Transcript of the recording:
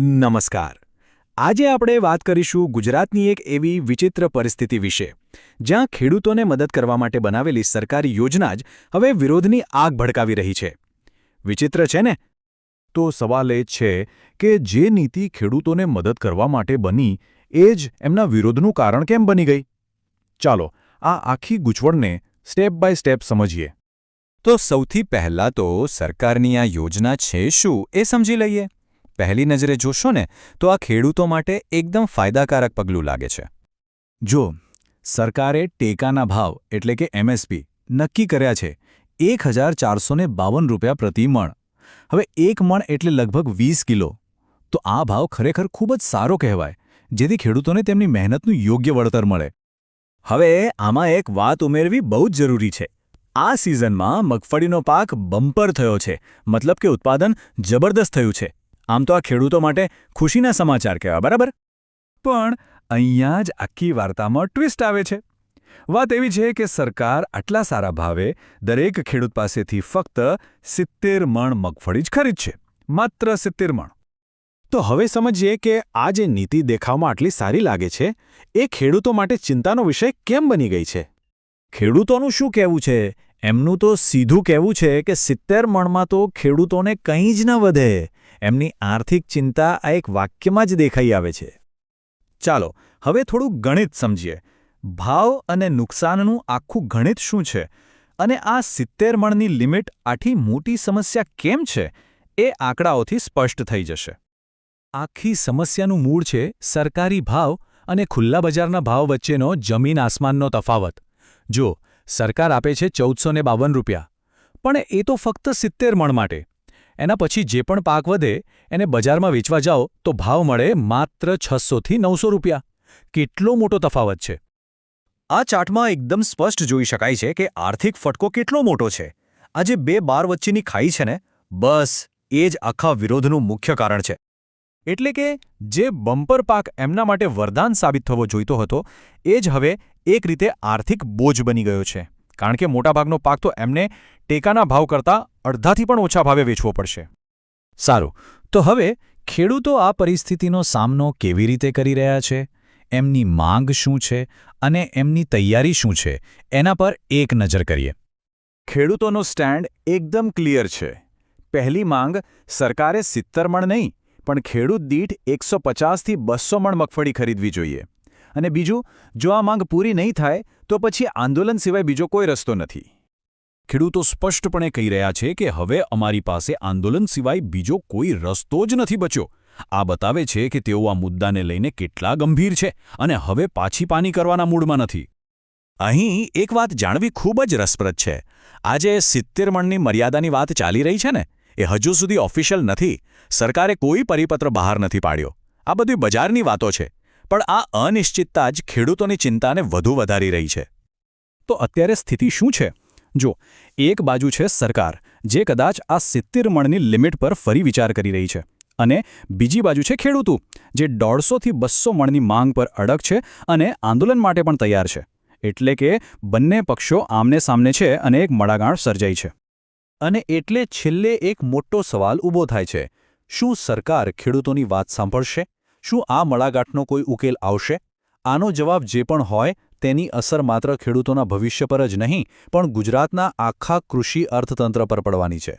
નમસ્કાર. આજે આપણે વાત કરીશું ગુજરાતની એક એવી વિચિત્ર પરિસ્થિતિ વિશે, જ્યાં ખેડૂતોને મદદ કરવા માટે બનાવેલી સરકારી યોજના જ હવે વિરોધની આગ ભડકાવી રહી છે. વિચિત્ર છે ને? તો સવાલ એ છે કે જે નીતિ ખેડૂતોને મદદ કરવા માટે બની, એ જ એમના વિરોધનું કારણ કેમ બની ગઈ? ચાલો, આ આખી ગૂંચવણને સ્ટેપ બાય સ્ટેપ સમજીએ. તો સૌથી પહેલાં તો સરકારની આ યોજના છે શું એ સમજી લઈએ. પહેલી નજરે જોશો ને, તો આ ખેડૂતો માટે એકદમ ફાયદાકારક પગલું લાગે છે. જો, સરકારે ટેકાના ભાવ, એટલે કે એમએસપી, નક્કી કર્યા છે એક રૂપિયા પ્રતિ મણ. હવે એક મણ એટલે લગભગ વીસ કિલો. તો આ ભાવ ખરેખર ખૂબ જ સારો કહેવાય, જેથી ખેડૂતોને તેમની મહેનતનું યોગ્ય વળતર મળે. હવે આમાં એક વાત ઉમેરવી બહુ જ જરૂરી છે. આ સિઝનમાં મગફળીનો પાક બમ્પર થયો છે, મતલબ કે ઉત્પાદન જબરદસ્ત થયું છે. આમ તો આ ખેડૂતો માટે ખુશીના સમાચાર કહેવા બરાબર? પણ અહીંયા જ આખી વાર્તામાં ટ્વિસ્ટ આવે છે. વાત એવી છે કે સરકાર આટલા સારા ભાવે દરેક ખેડૂત પાસેથી ફક્ત સિત્તેર મણ મગફળી જ ખરીદશે માત્ર સિત્તેર મણ. તો હવે સમજીએ કે આ જે નીતિ દેખાવમાં આટલી સારી લાગે છે, એ ખેડૂતો માટે ચિંતાનો વિષય કેમ બની ગઈ છે? ખેડૂતોનું શું કહેવું છે? એમનું તો સીધું કહેવું છે કે સિત્તેર મણમાં તો ખેડૂતોને કંઈ જ ન વધે. એમની આર્થિક ચિંતા આ એક વાક્યમાં જ દેખાઈ આવે છે. ચાલો, હવે થોડું ગણિત સમજીએ. ભાવ અને નુકસાનનું આખું ગણિત શું છે? અને આ સિત્તેર મણની લિમિટ આટલી મોટી સમસ્યા કેમ છે? એ આંકડાઓથી સ્પષ્ટ થઈ જશે. આખી સમસ્યાનું મૂળ છે સરકારી ભાવ અને ખુલ્લા બજારના ભાવ વચ્ચેનો જમીન આસમાનનો તફાવત. જો, સરકાર આપે છે ચૌદસો રૂપિયા. પણ એ તો ફક્ત સિત્તેર મણ માટે. એના પછી જે પણ પાક વધે, એને બજારમાં વેચવા જાઓ, તો ભાવ મળે માત્ર છસોથી નવસો રૂપિયા. કેટલો મોટો તફાવત છે? આ ચાર્ટમાં એકદમ સ્પષ્ટ જોઈ શકાય છે કે આર્થિક ફટકો કેટલો મોટો છે. આ જે બે બાર વચ્ચેની ખાઈ છે ને, બસ, એ જ આખા વિરોધનું મુખ્ય કારણ છે. એટલે કે, જે બમ્પર પાક એમના માટે વરદાન સાબિત થવો જોઈતો હતો, એ જ હવે એક રીતે આર્થિક બોજ બની ગયો છે. કારણ કે મોટાભાગનો પાક તો એમને ટેકાના ભાવ કરતાં અડધાથી પણ ઓછા ભાવે વેચવો પડશે. સારું, તો હવે ખેડૂતો આ પરિસ્થિતિનો સામનો કેવી રીતે કરી રહ્યા છે? એમની માંગ શું છે અને એમની તૈયારી શું છે? એના પર એક નજર કરીએ. ખેડૂતોનો સ્ટેન્ડ એકદમ ક્લિયર છે. પહેલી માંગ, સરકારે સિત્તર મણ નહીં, પણ ખેડૂત દીઠ એકસો પચાસથી બસો મણ મગફળી ખરીદવી જોઈએ. અને બીજું, જો આ માંગ પૂરી નહીં થાય તો પછી આંદોલન સિવાય બીજો કોઈ રસ્તો નથી. ખેડૂતો સ્પષ્ટપણે કહી રહ્યા છે કે હવે અમારી પાસે આંદોલન સિવાય બીજો કોઈ રસ્તો જ નથી બચ્યો. આ બતાવે છે કે તેઓ આ મુદ્દાને લઈને કેટલા ગંભીર છે અને હવે પાછી પાની કરવાના મૂડમાં નથી. અહીં એક વાત જાણવી ખૂબ જ રસપ્રદ છે. આજે સિત્તેર મણની મર્યાદાની વાત ચાલી રહી છે ને? એ હજુ સુધી ઓફિશિયલ નથી. સરકારે કોઈ પરિપત્ર બહાર નથી પાડ્યો. આ બધી બજારની વાતો છે. પણ આ અનિશ્ચિતતા જ ખેડૂતોની ચિંતાને વધુ વધારી રહી છે. તો અત્યારે સ્થિતિ શું છે? જો, એક બાજુ છે સરકાર, જે કદાચ આ સિત્તેર મણની લિમિટ પર ફરી વિચાર કરી રહી છે. અને બીજી બાજુ છે ખેડૂતો, જે દોઢસોથી બસો મણની માંગ પર અડગ છે અને આંદોલન માટે પણ તૈયાર છે. એટલે કે બંને પક્ષો આમને સામને છે અને એક મડાગાંઠ સર્જાઈ છે. અને એટલે છેલ્લે એક મોટો સવાલ ઊભો થાય છે. શું સરકાર ખેડૂતોની વાત સાંભળશે? શું આ મળાગાંઠનો કોઈ ઉકેલ આવશે? આનો જવાબ જે પણ હોય, તેની અસર માત્ર ખેડૂતોના ભવિષ્ય પર જ નહીં, પણ ગુજરાતના આખા કૃષિ અર્થતંત્ર પર પડવાની છે.